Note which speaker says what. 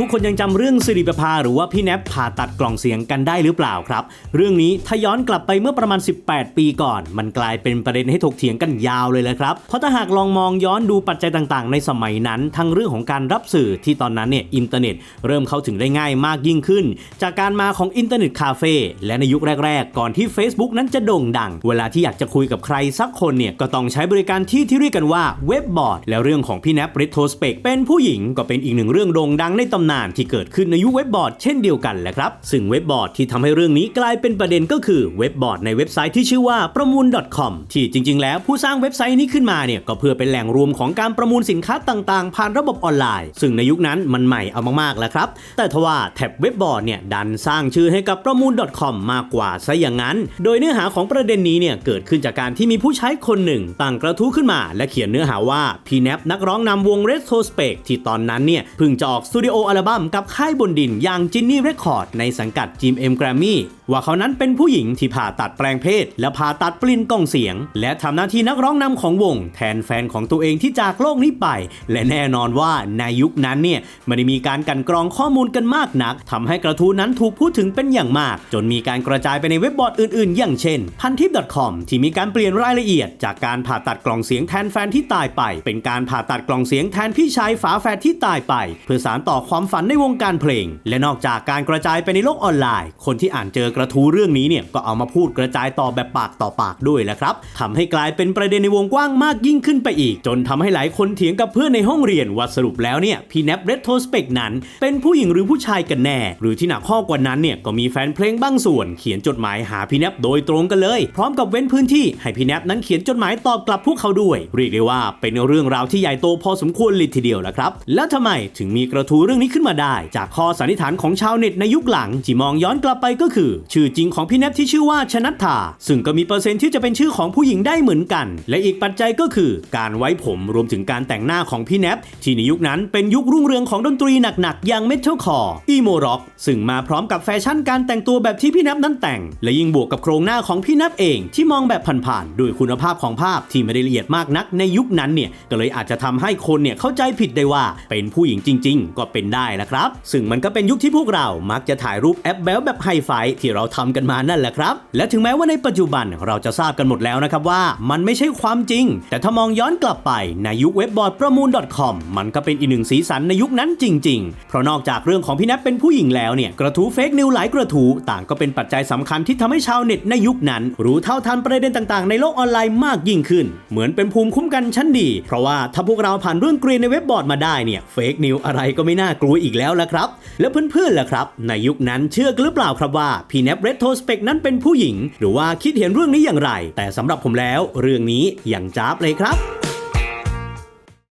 Speaker 1: ทุกคนยังจำเรื่องสิริประภาหรือว่าพี่แนบผ่าตัดกล่องเสียงกันได้หรือเปล่าครับ เรื่องนี้ถ้าย้อนกลับไปเมื่อประมาณ 18 ปีก่อน มันกลายเป็นประเด็นให้ถกเถียงกันยาวเลยแหละครับ เพราะถ้าหากลองมองย้อนดูปัจจัยต่างๆ ในสมัยนั้น ทั้งเรื่องของการรับสื่อที่ตอนนั้นเนี่ยอินเทอร์เน็ตเริ่มเข้าถึงได้ง่ายมากยิ่งขึ้น จากการมาของอินเทอร์เน็ตคาเฟ่และในยุคแรก ๆ ก่อนที่ Facebook นั้นจะโด่งดัง เวลาที่อยากจะคุยกับใครสักคนเนี่ยก็ต้องใช้บริการที่ที่เรียกกันว่าเว็บบอร์ด แล้วเรื่องของพี่แนบริโทสเปกเป็นผู้หญิงก็เป็นอีกหนึ่งเรื่องโด่งดังในตำนานที่เกิดขึ้นในยุคเว็บบอร์ดเช่นเดียวกันแหละครับ ซึ่งเว็บบอร์ดที่ทำให้เรื่องนี้กลายเป็นประเด็นก็คือเว็บบอร์ดในเว็บไซต์ที่ชื่อว่าประมูล .com ที่จริง ๆ แล้วผู้สร้างเว็บไซต์นี้ขึ้นมาเนี่ยก็เพื่อเป็นแหล่งรวมของการประมูลสินค้าต่างๆ ผ่านระบบออนไลน์ ซึ่งในยุคนั้นมันใหม่เอามากๆแล้วครับ แต่ทว่าแท็บเว็บบอร์ดเนี่ยดันสร้างชื่อให้กับประมูล .com มากกว่าซะอย่างนั้น โดยเนื้อหาของประเด็นนี้เนี่ยเกิดขึ้นจากการที่มีผู้ใช้คนหนึ่งตั้งกระทู้ขึ้นมา และเขียนเนื้อหาว่าพีแนบนักร้องนำวง r e t r o s p e c ที่ตอนนั้นเนี่ยเพิ่งจะออกสตูดิโออัลบั้มกับค่ายบนดินอย่างจินนี่เรคคอร์ดในสังกัดจิมเอ็มแกรมมี่ว่าเขานั้นเป็นผู้หญิงที่ผ่าตัดแปลงเพศ และผ่าตัดปลิ้นกล่องเสียง และทำหน้าที่นักร้องนำของวง แทนแฟนของตัวเองที่จากโลกนี้ไป และแน่นอนว่าในยุคนั้นเนี่ยไม่ได้มีการกันกรองข้อมูลกันมากนักทำให้กระทู้นั้นถูกพูดถึงเป็นอย่างมาก จนมีการกระจายไปในเว็บบอร์ดอื่นๆ อย่างเช่นพันทิป .com ที่มีการเปลี่ยนรายละเอียด จากการผ่าตัดกล่องเสียงแทนแฟนที่ตายไป เป็นการผ่าตัดกล่องเสียงแทนพี่ชายฝาแฝดที่ตายไป เพื่อสานต่อความฝันในวงการเพลง และนอกจากการกระจายไปในโลกออนไลน์ คนที่อ่านเจอกระทู้เรื่องนี้เนี่ยก็เอามาพูดกระจายต่อแบบปากต่อปากด้วยแหละครับทำให้กลายเป็นประเด็นในวงกว้างมากยิ่งขึ้นไปอีก จนทำให้หลายคนเถียงกับเพื่อนในห้องเรียนว่าสรุปแล้วเนี่ยพี่แนบเรตโทสเปกนั้น เป็นผู้หญิงหรือผู้ชายกันแน่ หรือที่หนักข้อกว่านั้นเนี่ยก็มีแฟนเพลงบางส่วน เขียนจดหมายหาพี่แนบโดยตรงกันเลย พร้อมกับเว้นพื้นที่ให้พี่แนบนั้นเขียนจดหมายตอบกลับพวกเขาด้วย เรียกได้ว่าเป็นเรื่องราวที่ใหญ่โตพอสมควรเลยทีเดียวละครับ แล้วทำไมถึงมีกระทู้เรื่องนี้ขึ้นมาได้ จากข้อสันนิษฐานของชาวเน็ตในยุคหลังที่มองย้อนกลับไปก็คือ ชื่อจริงของพี่แนบที่ชื่อว่าชนัทธาซึ่งก็มีเปอร์เซ็นต์ที่จะเป็นชื่อของผู้หญิงได้เหมือนกัน และอีกปัจจัยก็คือ การไว้ผมรวมถึงการแต่งหน้าของพี่แนบที่ในยุคนั้นเป็นยุครุ่งเรืองของดนตรีหนักๆอย่างเมทัลคอร์อีโมร็อกซึ่งมาพร้อมกับแฟชั่นการแต่งตัวแบบที่พี่แนบนั้นแต่ง และยิ่งบวกกับโครงหน้าของพี่แนบเองที่มองแบบผ่านๆด้วยคุณภาพของภาพที่ไม่ได้ละเอียดมากนักในยุคนั้นเนี่ยก็เลยอาจจะทำให้คนเนี่ยเข้าใจผิดได้ว่าเป็นผู้หญิงจริง ๆ ก็เป็นได้นะครับ ซึ่งมันก็เป็นยุคที่พวกเรามักจะถ่ายรูปแอปแบลแบบไฮไฟที่เราทำกันมานั่นแหละครับ และถึงแม้ว่าในปัจจุบันเราจะทราบกันหมดแล้วนะครับว่า มันไม่ใช่ความจริง แต่ถ้ามองย้อนกลับไปในยุคเว็บบอร์ดประมูล .com มันก็เป็นอีกหนึ่งสีสันในยุคนั้นจริง ๆ เพราะนอกจากเรื่องของพี่แนทเป็นผู้หญิงแล้วเนี่ยกระทู้เฟกนิวหลายกระทู้ต่างก็เป็นปัจจัยสำคัญที่ทำให้ชาวเน็ตในยุคนั้น รู้เท่าทันประเด็นต่างๆ ในโลกออนไลน์มากยิ่งขึ้น เหมือนเป็นภูมิคุ้มกันชั้นดี เพราะว่าถ้าพวกเราผ่านเรื่องเกรียนในเว็บบอร์ดมาได้เนี่ยเฟกนิวอะไรก็ไม่น่ากลัวอีกแล้วละครับ แล้วเพื่อนๆล่ะครับ ในยุคนั้นเชื่อกันหรือเปล่าครับว่าพี่แนปเรตโทสเปกนั้นเป็นผู้หญิง หรือว่าคิดเห็นเรื่องนี้อย่างไร แต่สำหรับผมแล้ว เรื่องนี้อย่างจ้าบเลยครับ